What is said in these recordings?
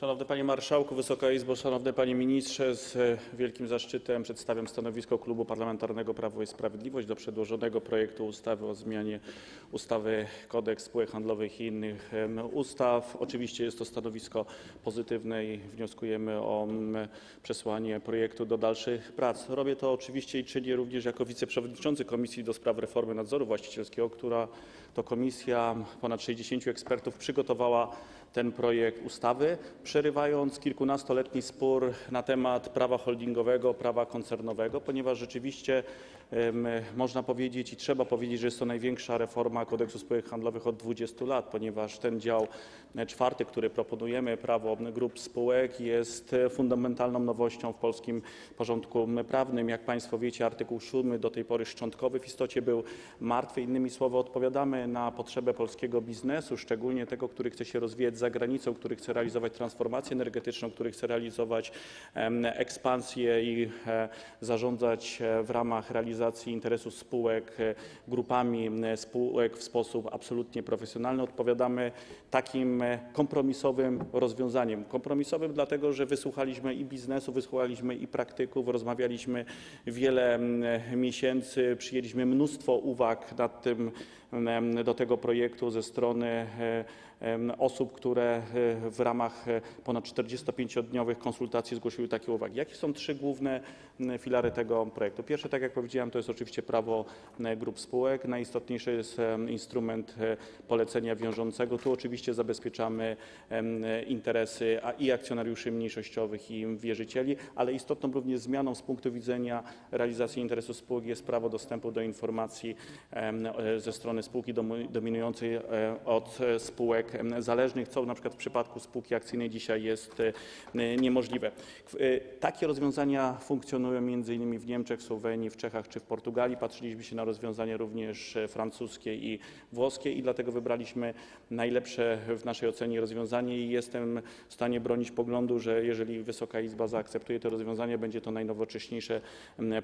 Szanowny Panie Marszałku, Wysoka Izbo, Szanowny Panie Ministrze, z e, wielkim zaszczytem przedstawiam stanowisko Klubu Parlamentarnego Prawo i Sprawiedliwość wobec przedłożonego projektu ustawy o zmianie ustawy Kodeks spółek handlowych i innych ustaw. Oczywiście jest to stanowisko pozytywne i wnioskujemy o przesłanie projektu do dalszych prac. Robię to oczywiście i czynię również jako wiceprzewodniczący Komisji do spraw reformy nadzoru właścicielskiego, która to komisja, ponad 60 ekspertów przygotowała ten projekt ustawy, przerywając kilkunastoletni spór na temat prawa holdingowego, prawa koncernowego, ponieważ rzeczywiście można powiedzieć i trzeba powiedzieć, że jest to największa reforma Kodeksu spółek handlowych od 20 lat, ponieważ ten dział e, czwarty, który proponujemy, prawo grup spółek, jest e, fundamentalną nowością w polskim porządku prawnym. Jak Państwo wiecie, artykuł 7 do tej pory szczątkowy w istocie był martwy. Innymi słowy, odpowiadamy na potrzebę polskiego biznesu, szczególnie tego, który chce się rozwijać za granicą, który chce realizować transformację energetyczną, który chce realizować ekspansję i e, zarządzać w ramach realizacji interesów spółek e, grupami spółek w sposób absolutnie profesjonalny. Odpowiadamy takim e, kompromisowym rozwiązaniem. Kompromisowym dlatego, że wysłuchaliśmy i biznesu, wysłuchaliśmy i praktyków, rozmawialiśmy wiele miesięcy, przyjęliśmy mnóstwo uwag nad tym, do tego projektu ze strony osób, które e, w ramach e, ponad 45-dniowych konsultacji zgłosiły takie uwagi. Jakie są trzy główne filary tego projektu? Pierwsze, tak jak powiedziałem, to jest oczywiście prawo grup spółek. Najistotniejszy jest instrument e, polecenia wiążącego. Tu oczywiście zabezpieczamy interesy i akcjonariuszy mniejszościowych, i wierzycieli, ale istotną również zmianą z punktu widzenia realizacji interesów spółek jest prawo dostępu do informacji ze strony spółki domu- dominującej e, od e, spółek zależnych, co na przykład w przypadku spółki akcyjnej dzisiaj jest e, niemożliwe. Takie rozwiązania funkcjonują m.in. w Niemczech, Słowenii, w Czechach czy w Portugalii. Patrzyliśmy się na rozwiązania również francuskie i włoskie i dlatego wybraliśmy najlepsze w naszej ocenie rozwiązanie i jestem w stanie bronić poglądu, że jeżeli Wysoka Izba zaakceptuje to rozwiązanie, będzie to najnowocześniejsze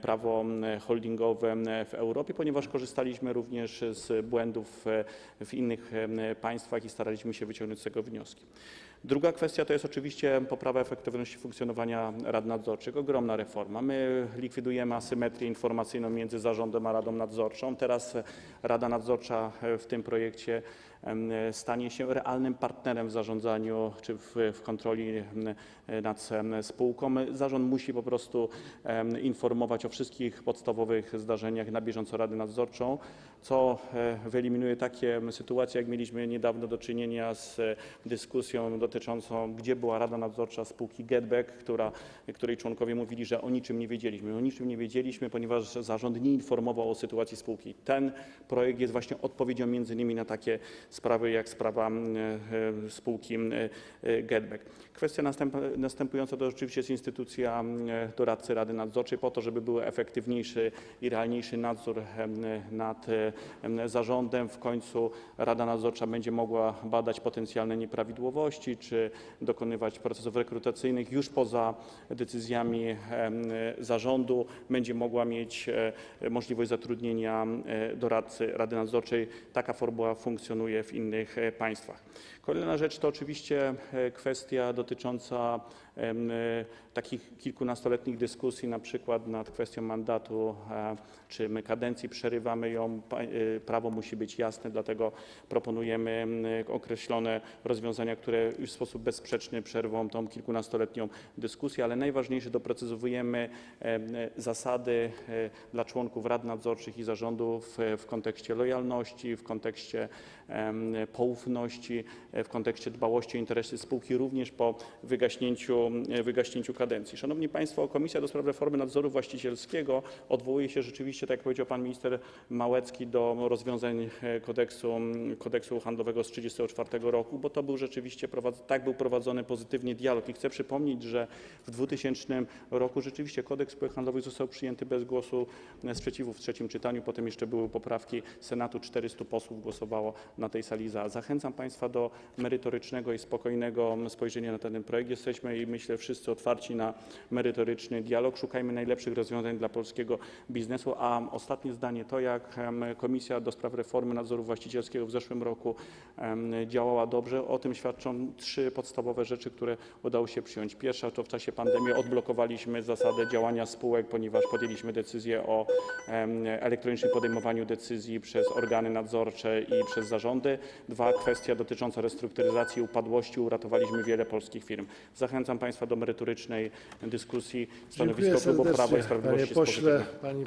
prawo holdingowe w Europie, ponieważ korzystaliśmy również z błędów e, w innych em, państwach i staraliśmy się wyciągnąć z tego wnioski. Druga kwestia to jest oczywiście poprawa efektywności funkcjonowania rad nadzorczych. Ogromna reforma. My likwidujemy asymetrię informacyjną między zarządem a radą nadzorczą. Teraz rada nadzorcza w tym projekcie stanie się realnym partnerem w zarządzaniu czy w, kontroli nad spółką. Zarząd musi po prostu informować o wszystkich podstawowych zdarzeniach na bieżąco Radę Nadzorczą, co e, wyeliminuje takie sytuacje, jak mieliśmy niedawno do czynienia z e, dyskusją dotyczącą, gdzie była Rada Nadzorcza spółki Getback, która, której członkowie mówili, że o niczym nie wiedzieliśmy. O niczym nie wiedzieliśmy, ponieważ zarząd nie informował o sytuacji spółki. Ten projekt jest właśnie odpowiedzią między innymi na takie sprawy, jak sprawa m, e, spółki e, Getback. Kwestia następ, następująca to rzeczywiście jest instytucja doradcy Rady Nadzorczej po to, żeby był efektywniejszy i realniejszy nadzór nad em, zarządem. W końcu Rada Nadzorcza będzie mogła badać potencjalne nieprawidłowości czy dokonywać procesów rekrutacyjnych już poza decyzjami zarządu. Będzie mogła mieć e, możliwość zatrudnienia e, doradcy Rady Nadzorczej. Taka formuła funkcjonuje w innych e, państwach. Kolejna rzecz to oczywiście kwestia dotycząca takich kilkunastoletnich dyskusji, na przykład nad kwestią mandatu, czy my kadencji przerywamy ją. Prawo musi być jasne, dlatego proponujemy określone rozwiązania, które już w sposób bezsprzeczny przerwą tą kilkunastoletnią dyskusję, ale najważniejsze doprecyzowujemy em, zasady e, dla członków rad nadzorczych i zarządów e, w kontekście lojalności, w kontekście poufności, e, w kontekście dbałości o interesy spółki również po wygaśnięciu, e, kadencji. Szanowni Państwo, Komisja do Spraw Reformy Nadzoru Właścicielskiego odwołuje się rzeczywiście, tak jak powiedział Pan Minister Małecki, do rozwiązań e, kodeksu, handlowego z 1934 roku, bo to był rzeczywiście, prowadz- tak był prowadzony pozytywnie dialog i chcę przypomnieć, że w 2000 roku rzeczywiście kodeks spółek handlowych został przyjęty bez głosu e, sprzeciwu w trzecim czytaniu, potem jeszcze były poprawki Senatu, 400 posłów głosowało na tej sali za. Zachęcam Państwa do merytorycznego i spokojnego spojrzenia na ten projekt. Jesteśmy myślę wszyscy otwarci na merytoryczny dialog. Szukajmy najlepszych rozwiązań dla polskiego biznesu. A ostatnie zdanie to, jak Komisja do Spraw Reformy Nadzoru Właścicielskiego w zeszłym roku działała dobrze. O tym świadczą trzy podstawowe rzeczy, które udało się przyjąć. Pierwsza to w czasie pandemii odblokowaliśmy zasadę działania spółek, ponieważ podjęliśmy decyzję o elektronicznym podejmowaniu decyzji przez organy nadzorcze i przez zarządy. Dwa, kwestia dotycząca restrukturyzacji upadłości. Uratowaliśmy wiele polskich firm. Zachęcam Państwa do merytorycznej dyskusji. Dziękuję Stanowisko Klubu Prawo i Sprawiedliwości panie jest pozytywne. pośle. Pani